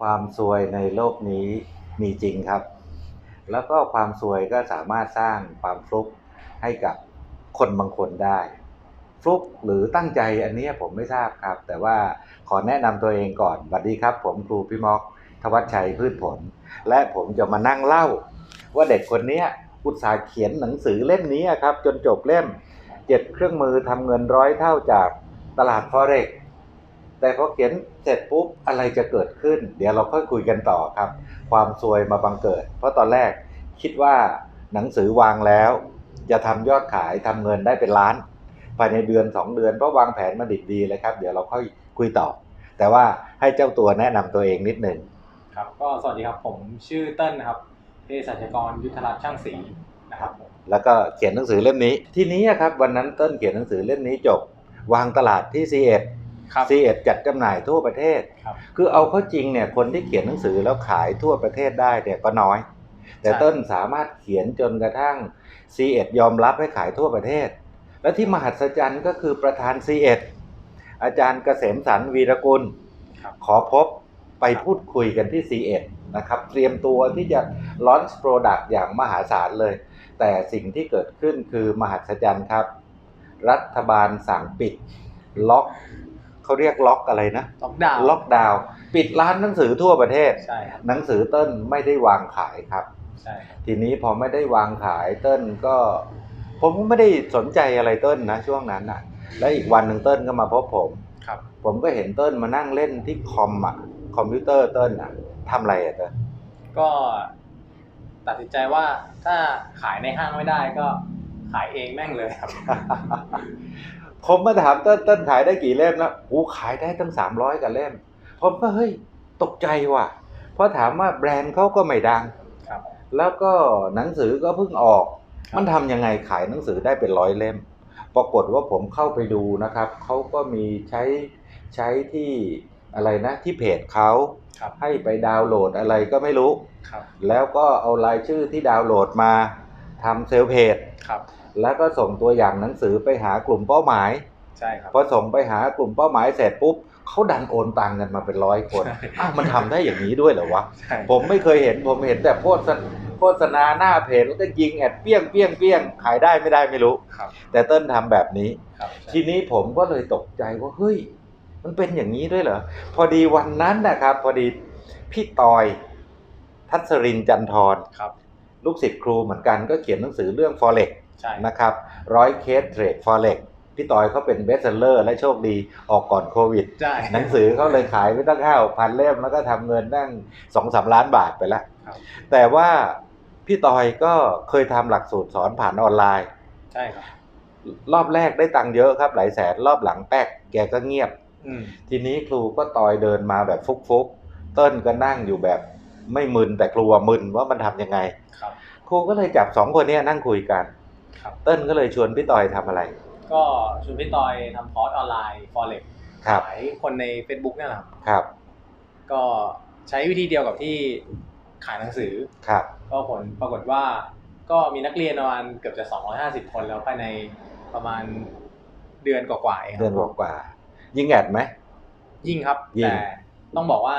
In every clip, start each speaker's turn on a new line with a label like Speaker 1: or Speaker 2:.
Speaker 1: ความซวยในโลกนี้มีจริงครับ แล้วก็ความซวยก็สามารถสร้างความฟลุกให้กับคนบางคนได้ฟลุกหรือตั้งใจอันนี้ผมไม่ทราบครับ แต่ว่าขอแนะนำตัวเองก่อนสวัสดีครับ ผมครูพี่ม็อกทวัชชัยพืชผล และผมจะมานั่งเล่า ว่าเด็กคนนี้อุตสาห์เขียนหนังสือเล่มนี้ครับ จนจบเล่มเจ็ดเครื่องมือทำเงินร้อยเท่าจากตลาดฟอเร็ก แต่พอเขียนเสร็จปุ๊บอะไรจะเกิดขึ้น เดี๋ยวเราค่อยคุยกันต่อครับ ความซวยมาบังเกิด เพราะตอนแรกคิดว่าหนังสือวางแล้ว จะทำยอดขายทำเงินได้เป็นล้าน ภายในเดือน 2 เดือนเพราะวางแผนมาดิบดีเลยครับ เดี๋ยวเราค่อยคุยต่อ แต่ว่าให้เจ้าตัวแนะนำตัวเองนิดหนึ่ง
Speaker 2: ครับก็สวัสดีครับผมชื่อเติ้ลนะครับเภสัชกรยุทธรัตน์ช่างศรีนะครับผม
Speaker 1: แล้วก็เขียนหนังสือเล่มนี้ ทีนี้อะครับวันนั้นเต้นเขียนหนังสือเล่มนี้จบ วางตลาดที่ C1
Speaker 2: ครับ
Speaker 1: C1 จัดจำหน่ายทั่วประเทศ
Speaker 2: ครับ
Speaker 1: คือเอาเข้าจริงเนี่ยคนที่เขียนหนังสือแล้วขายทั่วประเทศได้เนี่ยก็น้อย แต่
Speaker 2: ใช่
Speaker 1: เต้นสามารถเขียนจนกระทั่ง C1 ยอมรับให้ขายทั่วประเทศ และที่มหัศจรรย์ก็คือประธาน C1 อาจารย์เกษมสันต์วีรกุล
Speaker 2: ครับ
Speaker 1: ขอพบไปพูดคุยกันที่ C1 นะครับเตรียมตัวที่จะ launch product อย่างมหาศาลเลย แต่สิ่งที่เกิดขึ้นคือมหัศจรรย์ครับ รัฐบาลสั่งปิด ล็อก เขาเรียกล็อกอะไรนะ
Speaker 2: ล็อกดาวน์
Speaker 1: ล็อกดาวน์ปิดร้านหนังสือทั่วประเทศ
Speaker 2: ใช่ครับ
Speaker 1: หนังสือเติ้ลไม่ได้วางขายครับ
Speaker 2: ใช่ครับ
Speaker 1: ทีนี้พอไม่ได้วางขายเติ้ลก็ ผมก็ไม่ได้สนใจอะไรเติ้ลนะช่วงนั้นน่ะ แล้วอีกวันหนึ่งเติ้ลก็มาพบผม
Speaker 2: ครับ
Speaker 1: ผมก็เห็นเติ้ลมานั่งเล่นที่คอมอะคอมพิวเตอร์เติ้ลอะทำอะไรอะเติ้ล
Speaker 2: ก็ตัดสินใจว่าถ้าขายในห้างไม่ได้ก็ขายเองแม่งเลยครับ
Speaker 1: ผมมาถามเติ้ลเติ้ลขายได้กี่เล่มแล้วโอ้ขายได้ตั้งสามร้อยกว่าเล่ม ผมก็เฮ้ยตกใจว่ะ เพราะถามว่าแบรนด์เขาก็ไม่ดัง
Speaker 2: ครับ
Speaker 1: แล้วก็หนังสือก็เพิ่งออก
Speaker 2: ครับ
Speaker 1: มันทำยังไงขายหนังสือได้เป็นร้อยเล่ม ปรากฏว่าผมเข้าไปดูนะครับ เขาก็มีใช้ใช้ที่อะไรนะที่เพจเขา
Speaker 2: ครับ
Speaker 1: ให้ไปดาวน์โหลดอะไรก็ไม่รู้
Speaker 2: ครับ
Speaker 1: แล้วก็เอารายชื่อที่ดาวน์โหลดมาทำเซลล์เพจ
Speaker 2: ครับ
Speaker 1: แล้วก็ส่งตัวอย่างหนังสือไปหากลุ่มเป้าหมาย
Speaker 2: ใช่ครับ
Speaker 1: พอส่งไปหากลุ่มเป้าหมายเสร็จปุ๊บเขาดันโอนตังกันมาเป็นร้อยคน
Speaker 2: ใช่
Speaker 1: อ้าวมันทำได้อย่างนี้ด้วยเหรอวะ
Speaker 2: ใช่
Speaker 1: ผมไม่เคยเห็นผมเห็นแต่โฆษณาโฆษณาหน้าเพจแล้วก็ยิงแอดเปี้ยงเปี้ยงเปี้ยงขายได้ไม่ได้ไม่รู้
Speaker 2: ครับ
Speaker 1: แต่เติ้ลทำแบบนี้
Speaker 2: ครับใช่
Speaker 1: ทีนี้ผมก็เลยตกใจว่าเฮ้ย มันเป็นอย่างนี้ด้วยเหรอพอดีวันนั้นนะครับ พอดีพี่ตอย ทัศรินจันทร
Speaker 2: ครับ
Speaker 1: ลูกศิษย์ครูเหมือนกันก็เขียนหนังสือเรื่อง forex
Speaker 2: ใช่
Speaker 1: นะครับร้อยเคสเทรด forex พี่ตอยเขาเป็นเบสเซลเลอร์ และโชคดีออกก่อนโควิด
Speaker 2: ใช่
Speaker 1: หนังสือเขาเลยขายไปตั้งห้าพันเล่มแล้วก็ทำเงินตั้งสองสามล้านบาทไปแล้ว
Speaker 2: ครับ
Speaker 1: แต่ว่าพี่ตอยก็เคยทำหลักสูตรสอนผ่านออนไลน์
Speaker 2: ใช่ครับ
Speaker 1: รอบแรกได้ตังค์เยอะครับ หลายแสนรอบหลังแป๊กแกก็เงียบ
Speaker 2: อืม
Speaker 1: ทีนี้ครูก็ตอยเดินมาแบบฟุกๆ เติ้ลก็นั่งอยู่แบบไม่มึนแต่ครูอะมึนว่ามันทำยังไง
Speaker 2: ครับ
Speaker 1: ครูก็เลยจับสองคนเนี้ยนั่งคุยกัน
Speaker 2: ครับ
Speaker 1: เติ้ลก็เลยชวนพี่ตอยทำอะไร
Speaker 2: ก็ชวนพี่ตอยทำคอร์สออนไลน์ forex
Speaker 1: ครับ
Speaker 2: ขายคนใน Facebook เนี่ยแหละครับ
Speaker 1: ครับ
Speaker 2: ก็ใช้วิธีเดียวกับที่ขายหนังสือ
Speaker 1: ครับ
Speaker 2: ก็ผลปรากฏว่าก็มีนักเรียนประมาณเกือบจะ 250 คนแล้วภายในประมาณเดือนกว่าๆเองครับ
Speaker 1: เดือนกว่าๆยิงแอดไหม
Speaker 2: ยิ่งครับ
Speaker 1: ยิ่ง
Speaker 2: แต่ต้องบอกว่า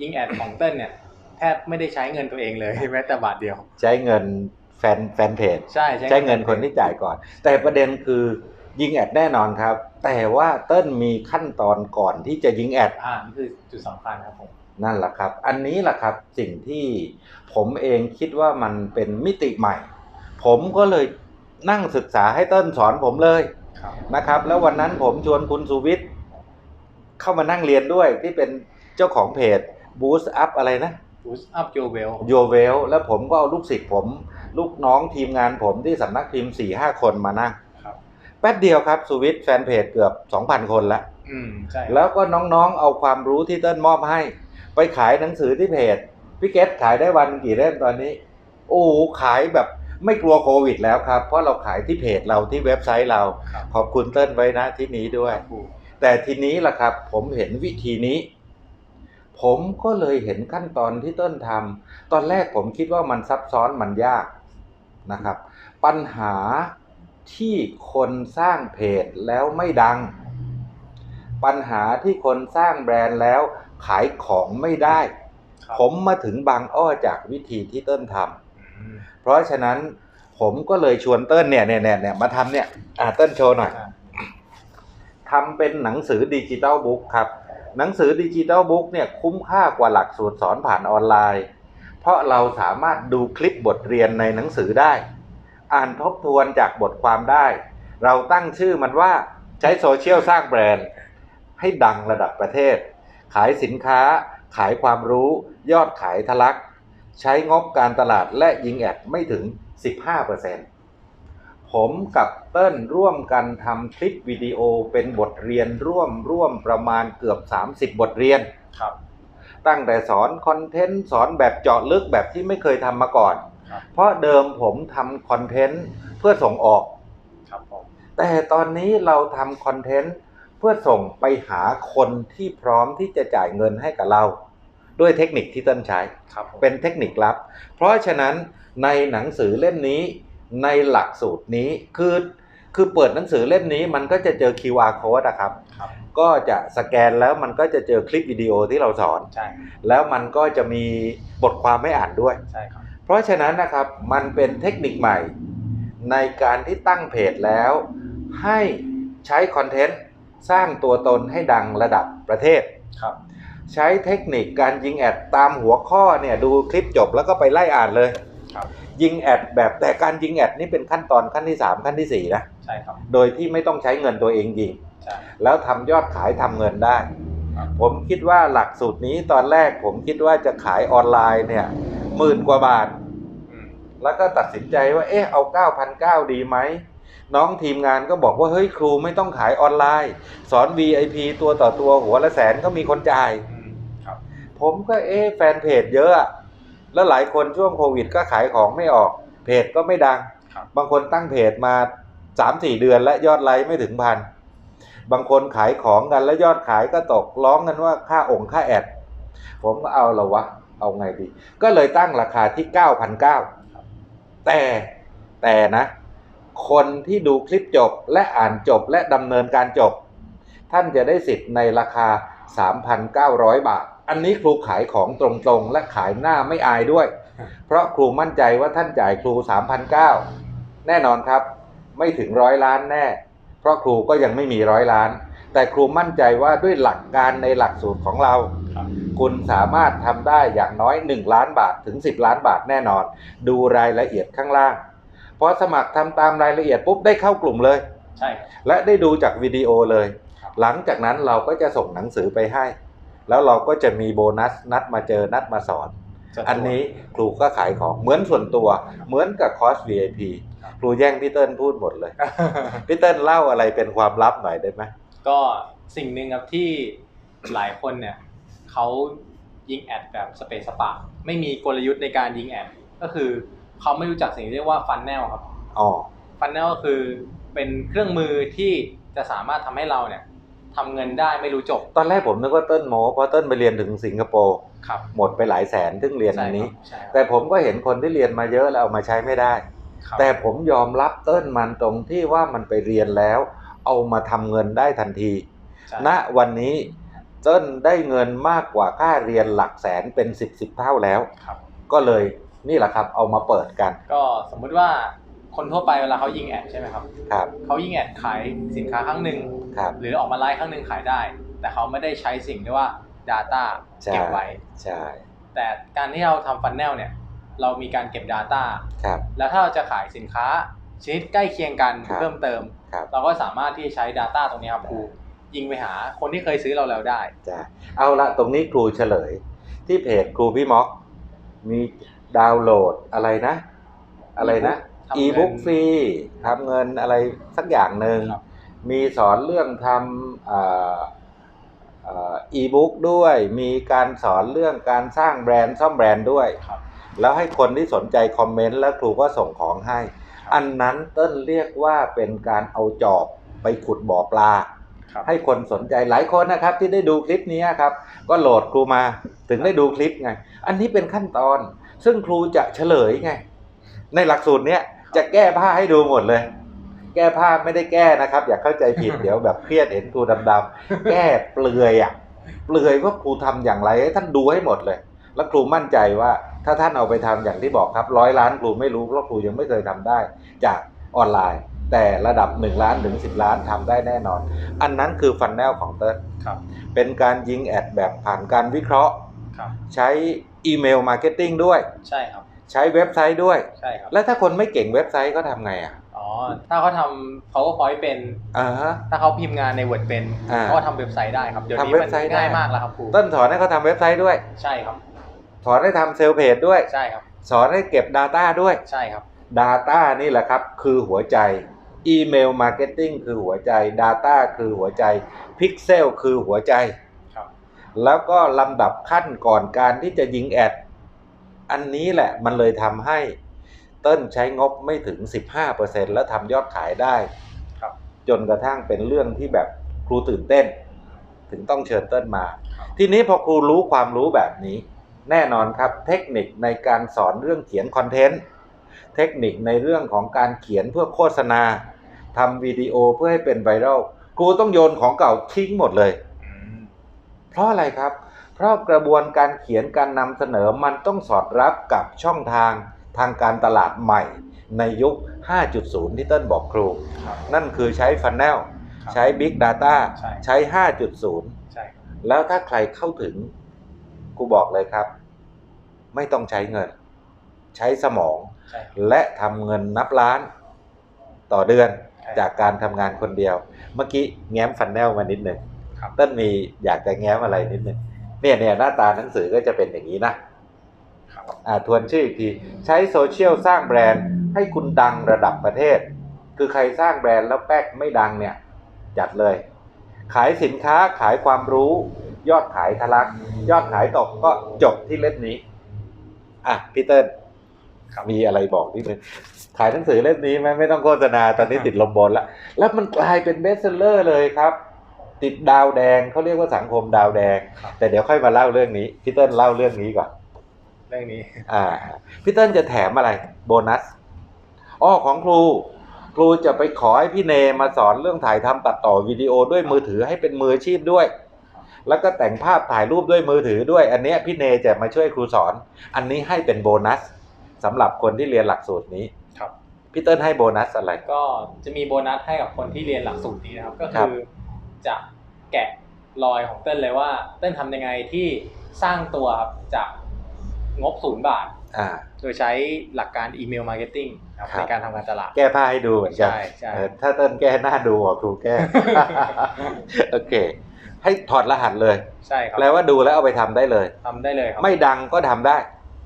Speaker 2: ยิงแอดของเต้นเนี่ยแทบไม่ได้ใช้เงินตัวเองเลยแม้แต่บาทเดียว
Speaker 1: ใช้เงินแฟ นแฟนเพจ
Speaker 2: ใช่
Speaker 1: ใช้เงินคนที่จ่ายก่อน แต่ประเด็นคือยิงแอดแน่นอนครับ แต่ว่าเติ้ลมีขั้นตอนก่อนที่จะยิงแอด
Speaker 2: อ่านี่คือจุดสำคัญครับผม
Speaker 1: นั่นแหละครับ อันนี้แหละครับสิ่งที่ผมเองคิดว่ามันเป็นมิติใหม่ ผมก็เลยนั่งศึกษาให้เติ้ลสอนผมเลย
Speaker 2: ครับ
Speaker 1: นะครับ แล้ววันนั้นผมชวนคุณสุวิทย์เข้ามานั่งเรียนด้วยที่เป็นเจ้าของเพจ Boost Up อะไรนะ
Speaker 2: Boost Up Your Well
Speaker 1: โยเวลแล้วผมก็เอาลูกศิษย์ผม ลูกน้องทีมงานผมที่สำนักพิมพ์สี่ห้าคนมานั่ง
Speaker 2: ครับ
Speaker 1: แป๊บเดียวครับสุวิทย์แฟนเพจเกือบ2,000คนละ
Speaker 2: อืมใช่ครับ
Speaker 1: แล้วก็น้องๆเอาความรู้ที่เติ้ลมอบให้ ไปขายหนังสือที่เพจพี่เกตขายได้วันกี่เล่มตอนนี้ โอ้โหขายแบบไม่กลัวโควิดแล้วครับ เพราะเราขายที่เพจเราที่เว็บไซต์เรา
Speaker 2: ครับ
Speaker 1: ขอบคุณเติ้ลไว้นะที่นี้ด้วย
Speaker 2: ครู
Speaker 1: แต่ทีนี้ล่ะครับ ผมเห็นวิธีนี้ ผมก็เลยเห็นขั้นตอนที่เต้นทำตอนแรกผมคิดว่ามันซับซ้อนมันยาก นะครับ ปัญหาที่คนสร้างเพจแล้วไม่ดัง ปัญหาที่คนสร้างแบรนด์แล้วขายของไม่ได้
Speaker 2: ครับ
Speaker 1: ผมมาถึงบางอ้อจากวิธีที่เติ้ลทำ
Speaker 2: อืม
Speaker 1: เพราะฉะนั้นผมก็เลยชวนเติ้ลเนี่ยเนี่ยเนี่ยเนี่ยมาทำเนี่ยอ่าเติ้ลโชว์หน่อย
Speaker 2: อ่า
Speaker 1: ทำเป็นหนังสือดิจิตอลบุ๊กครับ หนังสือดิจิตอลบุ๊กเนี่ยคุ้มค่ากว่าหลักสูตรสอนผ่านออนไลน์ เพราะเราสามารถดูคลิปบทเรียนในหนังสือได้ อ่านทบทวนจากบทความได้ เราตั้งชื่อมันว่าใช้โซเชียลสร้างแบรนด์ ให้ดังระดับประเทศ ขายสินค้า ขายความรู้ ยอดขายทะลัก ใช้งบการตลาดและยิงแอดไม่ถึง 15%ผมกับเติ้ลร่วมกันทำคลิปวิดีโอเป็นบทเรียนร่วมร่วมประมาณเกือบ 30 บทเรียน
Speaker 2: ครับ
Speaker 1: ตั้งแต่สอนคอนเทนต์สอนแบบเจาะลึกแบบที่ไม่เคยทำมาก่อน
Speaker 2: ครับ
Speaker 1: เพราะเดิมผมทำคอนเทนต์เพื่อส่งออก
Speaker 2: ครับผม
Speaker 1: แต่ตอนนี้เราทำคอนเทนต์เพื่อส่งไปหาคนที่พร้อมที่จะจ่ายเงินให้กับเรา ด้วยเทคนิคที่เต้นใช้
Speaker 2: ครับผม
Speaker 1: เป็นเทคนิคลับ เพราะฉะนั้นในหนังสือเล่มนี้ในหลักสูตรนี้คือคือเปิดหนังสือเล่มนี้มันก็จะเจอ QR code นะครับ
Speaker 2: ครับ
Speaker 1: ก็จะสแกนแล้วมันก็จะเจอคลิปวิดีโอที่เราสอน
Speaker 2: ใช่
Speaker 1: แล้วมันก็จะมีบทความให้อ่านด้วย
Speaker 2: ใช่ครับ
Speaker 1: เพราะฉะนั้นนะครับมันเป็นเทคนิคใหม่ ในการที่ตั้งเพจแล้ว ให้ใช้คอนเทนต์สร้างตัวตนให้ดังระดับประเทศ
Speaker 2: ครับ
Speaker 1: ใช้เทคนิคการยิงแอดตามหัวข้อเนี่ยดูคลิปจบแล้วก็ไปไล่อ่านเลย
Speaker 2: ครับ
Speaker 1: ยิงแอดแบบแต่การยิงแอดนี่เป็นขั้นตอนขั้นที่ 3 ขั้นทีสี่4นะ
Speaker 2: ใช่ครับ
Speaker 1: โดยที่ไม่ต้องใช้เงินตัวเองยิง
Speaker 2: ใช่
Speaker 1: แล้วทำยอดขายทำเงินได้
Speaker 2: ครับ
Speaker 1: ผมคิดว่าหลักสูตรนี้ตอนแรกผมคิดว่าจะขายออนไลน์เนี่ยหมื่นกว่าบาท
Speaker 2: อืม
Speaker 1: แล้วก็ตัดสินใจว่า เอ๊ะเอา9,900ดีไหม น้องทีมงานก็บอกว่า เฮ้ยครูไม่ต้องขายออนไลน์ สอน VIP ตัวต่อตัวหัวละแสนก็มีคนจ่าย
Speaker 2: อืมครับ
Speaker 1: ผมก็เอ๊ะแฟนเพจเยอะอะ แล้วหลายคนช่วงโควิดก็ขายของไม่ออก เพจก็ไม่ดัง
Speaker 2: ครับ
Speaker 1: บางคนตั้งเพจมา3-4เดือนและยอดไลค์ไม่ถึงพัน บางคนขายของกันแล้วยอดขายก็ตกร้องกันว่าค่าองค์ค่าแอด ผมก็เอาละวะ เอาไงดี ก็เลยตั้งราคาที่ 9,900 แต่แต่นะ คนที่ดูคลิปจบและอ่านจบและดำเนินการจบ ท่านจะได้สิทธิ์ในราคา 3,900 บาท อันนี้ครูขายของตรงๆ และขายหน้าไม่อายด้วย เพราะครูมั่นใจว่าท่านจ่ายครู 3,900 แน่นอนครับ ไม่ถึงร้อยล้านแน่ ราะครูก็ยังไม่มีร้อยล้าน แต่ครูมั่นใจว่าด้วยหลักการในหลักสูตรของเรา
Speaker 2: ครับ
Speaker 1: คุณสามารถทำได้อย่างน้อย 1 ล้านบาทถึง 10 ล้านบาทแน่นอน ดูรายละเอียดข้างล่างพอสมัครทำตามรายละเอียดปุ๊บได้เข้ากลุ่มเลย
Speaker 2: ใช่ครับ
Speaker 1: และได้ดูจากวิดีโอเลย
Speaker 2: ครับ
Speaker 1: หลังจากนั้นเราก็จะส่งหนังสือไปให้ แล้วเราก็จะมีโบนัสนัดมาเจอนัดมาสอน
Speaker 2: ส่วตัว
Speaker 1: อันนี้ครูก็ขายของเหมือนส่วนตัว เหมือนกับคอร์ส VIP
Speaker 2: ครับ
Speaker 1: ครูแย่งพี่เติ้ลพูดหมดเลยพี่เติ้ลเล่าอะไรเป็นความลับหน่อยได้ไหม
Speaker 2: ก็สิ่งหนึ่งครับที่หลายคนเนี่ยเขายิงแอดแบบสเปซสปะไม่มีกลยุทธ์ในการยิงแอดก็คือเขาไม่รู้จักสิ่งที่เรียกว่าฟันแนลครับ
Speaker 1: อ๋อ
Speaker 2: ฟันแนลก็คือเป็นเครื่องมือที่จะสามารถทำให้เราเนี่ยทำเงินได้ไม่รู้จบ
Speaker 1: ตอนแรกผมนึกว่าเติ้ลโมเพราะเติ้ลไปเรียนถึงสิงคโปร์
Speaker 2: ครับ
Speaker 1: หมดไปหลายแสนถึงเรียนอันนี้
Speaker 2: ใช่ครับ
Speaker 1: แต่ผมก็เห็นคนที่เรียนมาเยอะแล้วเอามาใช้ไม่ได้
Speaker 2: ครับ
Speaker 1: แต่ผมยอมรับเติ้ลมันตรงที่ว่ามันไปเรียนแล้ว เอามาทำเงินได้ทันที
Speaker 2: ใช่
Speaker 1: ณวันนี้เติ้ลได้เงินมากกว่าค่าเรียนหลักแสนเป็นสิบสิบเท่าแล้ว
Speaker 2: ครับ
Speaker 1: ก็เลยนี่แหละครับเอามาเปิดกัน
Speaker 2: ก็สมมุติว่าคนทั่วไปเวลาเขายิงแอดใช่ไหมครับ
Speaker 1: ครับ
Speaker 2: เขายิงแอดขายสินค้าครั้งหนึ่ง
Speaker 1: ครับ
Speaker 2: หรือออกมาไลฟ์ครั้งหนึ่งขายได้ แต่เขาไม่ได้ใช้สิ่งที่ว่า Data
Speaker 1: ใช่
Speaker 2: เก็บไว้
Speaker 1: ใช่
Speaker 2: แต่การที่เราทำฟันแนลเนี่ย เรามีการเก็บ Data
Speaker 1: ครับ
Speaker 2: แล้วถ้าเราจะขายสินค้าชนิดใกล้เคียงกัน
Speaker 1: ครับ
Speaker 2: เพิ่มเติม
Speaker 1: ครับ
Speaker 2: เราก็สามารถที่จะใช้ Data ตรงนี้ครับครูยิงไปหาคนที่เคยซื้อเราแล้วได้
Speaker 1: ใช่เอาละตรงนี้ครูเฉลย ที่เพจครูพี่ม็อก มีดาวน์โหลดอะไรนะ อะไรนะ
Speaker 2: ทำเงิน
Speaker 1: อีบุ๊กฟรีทำเงินอะไรสักอย่างหนึ่ง
Speaker 2: ครับ
Speaker 1: มีสอนเรื่องทำอีบุ๊กด้วย มีการสอนเรื่องการสร้างแบรนด์ซ่อมแบรนด์ด้วย
Speaker 2: ครับ
Speaker 1: แล้วให้คนที่สนใจคอมเมนต์แล้วครูก็ส่งของให้ อันนั้นเต้นเรียกว่าเป็นการเอาจอบไปขุดบ่อปลา
Speaker 2: ครับ
Speaker 1: ให้คนสนใจหลายคนนะครับ ที่ได้ดูคลิปนี้ครับ ก็โหลดครูมาถึงได้ดูคลิปไง อันนี้เป็นขั้นตอน ซึ่งครูจะเฉลยไง ในหลักสูตรเนี้ยจะแก้ผ้าให้ดูหมดเลย แก้ผ้าไม่ได้แก้นะครับ อย่าเข้าใจผิดเดี๋ยวแบบเครียดเห็นครูดำๆแก้เปลือยอะเปลือยว่าครูทำอย่างไรให้ท่านดูให้หมดเลย แล้วครูมั่นใจว่าถ้าท่านเอาไปทำอย่างที่บอกครับร้อยล้านครูไม่รู้เพราะครูยังไม่เคยทำได้ จากออนไลน์ แต่ระดับ 1 ล้านถึง 10 ล้านทำได้แน่นอน อันนั้นคือฟันแนลของเติร์ด
Speaker 2: ครับ
Speaker 1: เป็นการยิงแอดแบบผ่านการวิเคราะห์
Speaker 2: ครับ
Speaker 1: ใช้อีเมลมาร์เก็ตติ้งด้วย
Speaker 2: ใช่ครับ
Speaker 1: ใช้เว็บไซต์ด้วย
Speaker 2: ใช่ครับ
Speaker 1: แล้วถ้าคนไม่เก่งเว็บไซต์ก็ทำไงอะ
Speaker 2: อ๋อถ้าเขาทำ powerpoint เป็น
Speaker 1: อ่าฮะ
Speaker 2: ถ้าเขาพิมพ์งานใน Word เป็น
Speaker 1: อ่า
Speaker 2: เขาก็ทำเว็บไซต์ได้ครับเดี๋ยวนี้
Speaker 1: ทำเว็
Speaker 2: มั
Speaker 1: บ
Speaker 2: น
Speaker 1: ไซต์ได้
Speaker 2: ง่ายมากแล้วครับครู
Speaker 1: ต้นสอนให้เขาทำเว็บไซต์ด้วย
Speaker 2: ใช่ครับ
Speaker 1: สอนให้ทำเซลล์เพจด้วย
Speaker 2: ใช่ครับ
Speaker 1: สอนให้เก็บ Data ด้วย
Speaker 2: ใช่ครับ
Speaker 1: Data นี่แหละครับ คือหัวใจอีเมลมาร์เก็ตติ้งคือหัวใจ Data คือหัวใจ Pixel คือหัวใจ
Speaker 2: ครับ
Speaker 1: แล้วก็ลำดับขั้นก่อนการที่จะยิงแอด อันนี้แหละมันเลยทำให้เต้นใช้งบไม่ถึง 15%แล้วทำยอดขายได้
Speaker 2: ครับ
Speaker 1: จนกระทั่งเป็นเรื่องที่แบบครูตื่นเต้น ถึงต้องเชิญเต้นมา
Speaker 2: ครับ
Speaker 1: ทีนี้พอครูรู้ความรู้แบบนี้ แน่นอนครับเทคนิคในการสอนเรื่องเขียนคอนเทนต์เทคนิคในเรื่องของการเขียนเพื่อโฆษณาทำวิดีโอเพื่อให้เป็นไวรัลครูต้องโยนของเก่าทิ้งหมดเลย
Speaker 2: อืม
Speaker 1: เพราะอะไรครับ เพราะกระบวนการเขียนการนำเสนอมันต้องสอดรับกับช่องทางทางการตลาดใหม่ ในยุค 5.0 ที่เต้นบอกครู
Speaker 2: ครับ
Speaker 1: นั่นคือใช้ฟันแนล
Speaker 2: ครับ
Speaker 1: ใช้ Big Data
Speaker 2: ใช่
Speaker 1: ใช้5.0
Speaker 2: ใช่ครับ
Speaker 1: แล้วถ้าใครเข้าถึง ครูบอกเลยครับ ไม่ต้องใช้เงิน ใช้สมอง
Speaker 2: ใช่ครับ
Speaker 1: และทำเงินนับล้านต่อเดือน
Speaker 2: ใช่
Speaker 1: จากการทำงานคนเดียว เมื่อกี้แง้มฟันแนลมานิดหนึ่ง
Speaker 2: ครับ
Speaker 1: ต้นมีอยากจะแง้มอะไรนิดหนึ่งเนี่ยเนี่ยหน้าตาหนังสือก็จะเป็นอย่างนี้นะครับอ่าทวนชื่ออีกที ใช้โซเชียลสร้างแบรนด์ให้คุณดังระดับประเทศ คือใครสร้างแบรนด์แล้วแป๊กไม่ดังเนี่ย จัดเลย ขายสินค้าขายความรู้ ยอดขายทะลัก ยอดขายตกก็จบที่เล่มนี้ อะพี่เติ้ล
Speaker 2: ครับ
Speaker 1: มีอะไรบอกนิดนึงขายหนังสือเล่มนี้ไหมไม่ต้องโฆษณาตอนนี้ติดลมบนแล้วแล้วมันกลายเป็นเบสเซลเลอร์เลยครับ ติดดาวแดงเขาเรียกว่าสังคมดาวแดง
Speaker 2: ครับ
Speaker 1: แต่เดี๋ยวค่อยมาเล่าเรื่องนี้พี่เติ้ลเล่าเรื่องนี้ก่อน
Speaker 2: เรื่องนี้
Speaker 1: อ่าพี่เติ้ลจะแถมอะไร โบนัสอ้อของครู ครูจะไปขอให้พี่เนมาสอนเรื่องถ่ายทำตัดต่อวิดีโอด้วยมือถือให้เป็นมืออาชีพด้วย แล้วก็แต่งภาพถ่ายรูปด้วยมือถือด้วย อันเนี้ยพี่เนจะมาช่วยครูสอน อันนี้ให้เป็นโบนัสสำหรับคนที่เรียนหลักสูตรนี้
Speaker 2: ครับ
Speaker 1: พี่เติ้ลให้โบนัสอะไร
Speaker 2: ก็จะมีโบนัสให้กับคนที่เรียนหลักสูตรนี้นะครับ ก็
Speaker 1: ครั
Speaker 2: คื
Speaker 1: บ
Speaker 2: อจะแกะรอยของเต้นเลยว่า เต้นทำยังไงที่สร้างตัวครับจากงบศูนย์บาท
Speaker 1: อ่า
Speaker 2: โดยใช้หลักการอีเมลมาร์เก็ตติ้งครับ
Speaker 1: ครับ
Speaker 2: ในการทำการตลาด
Speaker 1: แก้ผ้าให้ดูเหมือนกัน
Speaker 2: ใช่ใช่
Speaker 1: เออถ้าเติ้ลแก้หน้าดูอะครูแก้ โอเค ให้ถอดรหัสเลย
Speaker 2: ใช่ครับ
Speaker 1: แปลว่าดูแล้วเอาไปทำได้เลย
Speaker 2: ทำได้เลยครับ
Speaker 1: ไม่ดังก็ทำได้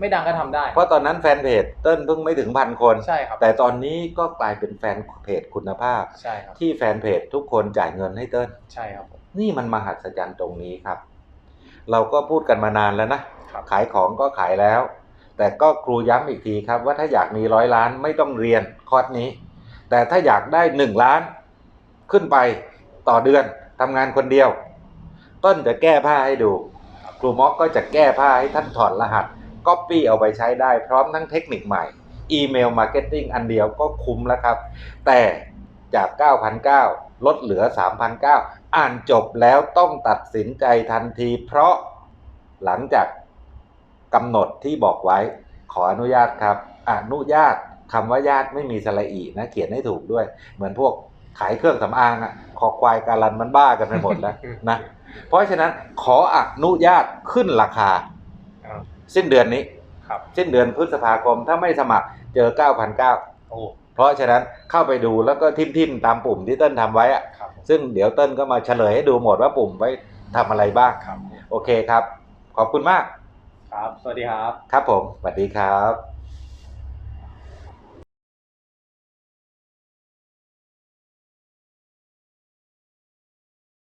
Speaker 2: ไม่ดังก็ทำได้
Speaker 1: เพราะตอนนั้นแฟนเพจเติ้ลเพิ่งไม่ถึงพันคน
Speaker 2: ใช่ครับ
Speaker 1: แต่ตอนนี้ก็กลายเป็นแฟนเพจคุณภาพ
Speaker 2: ใช่ครับ
Speaker 1: ที่แฟนเพจทุกคนจ่ายเงินให้เติ้ล
Speaker 2: ใช่ครับผม
Speaker 1: นี่มันมหัศจรรย์ตรงนี้ครับ เราก็พูดกันมานานแล้วนะ
Speaker 2: ครับ
Speaker 1: ขายของก็ขายแล้ว แต่ก็ครูย้ำอีกทีครับว่าถ้าอยากมีร้อยล้านไม่ต้องเรียนคอร์สนี้ แต่ถ้าอยากได้หนึ่งล้านขึ้นไปต่อเดือนทำงานคนเดียว ต้นจะแก้ผ้าให้ดู ครูม็อกก็จะแก้ผ้าให้ท่านถอดรหัสก๊อปปี้เอาไปใช้ได้พร้อมทั้งเทคนิคใหม่ อีเมลมาร์เก็ตติ้งอันเดียวก็คุ้มแล้วครับ แต่จาก 9,900 ลดเหลือ 3,900 อ่านจบแล้วต้องตัดสินใจทันที เพราะหลังจากกำหนดที่บอกไว้ ขออนุญาตครับ อนุญาตคำว่าญาติไม่มีสระอีนะ เขียนให้ถูกด้วย เหมือนพวกขายเครื่องสำอางอะขอควายการันมันบ้ากันไปหมดแล้วนะ เพราะฉะนั้นขออนุญาตขึ้นราคา
Speaker 2: อ่า
Speaker 1: สิ้นเดือนนี้
Speaker 2: ครับ
Speaker 1: สิ้นเดือนพฤษภาคมถ้าไม่สมัครเจอ 9,900
Speaker 2: โอ้
Speaker 1: เพราะฉะนั้นเข้าไปดูแล้วก็ทิมๆตามปุ่มที่เติ้ลทำไว้อะ
Speaker 2: ครับผม
Speaker 1: ซึ่งเดี๋ยวเติ้ลก็มาเฉลยให้ดูหมดว่าปุ่มไว้ทำอะไรบ้าง
Speaker 2: ครับ
Speaker 1: โอเคครับ ขอบคุณมาก
Speaker 2: ครับ สวัสดีครับ
Speaker 1: ครับผม สวัสดีครับ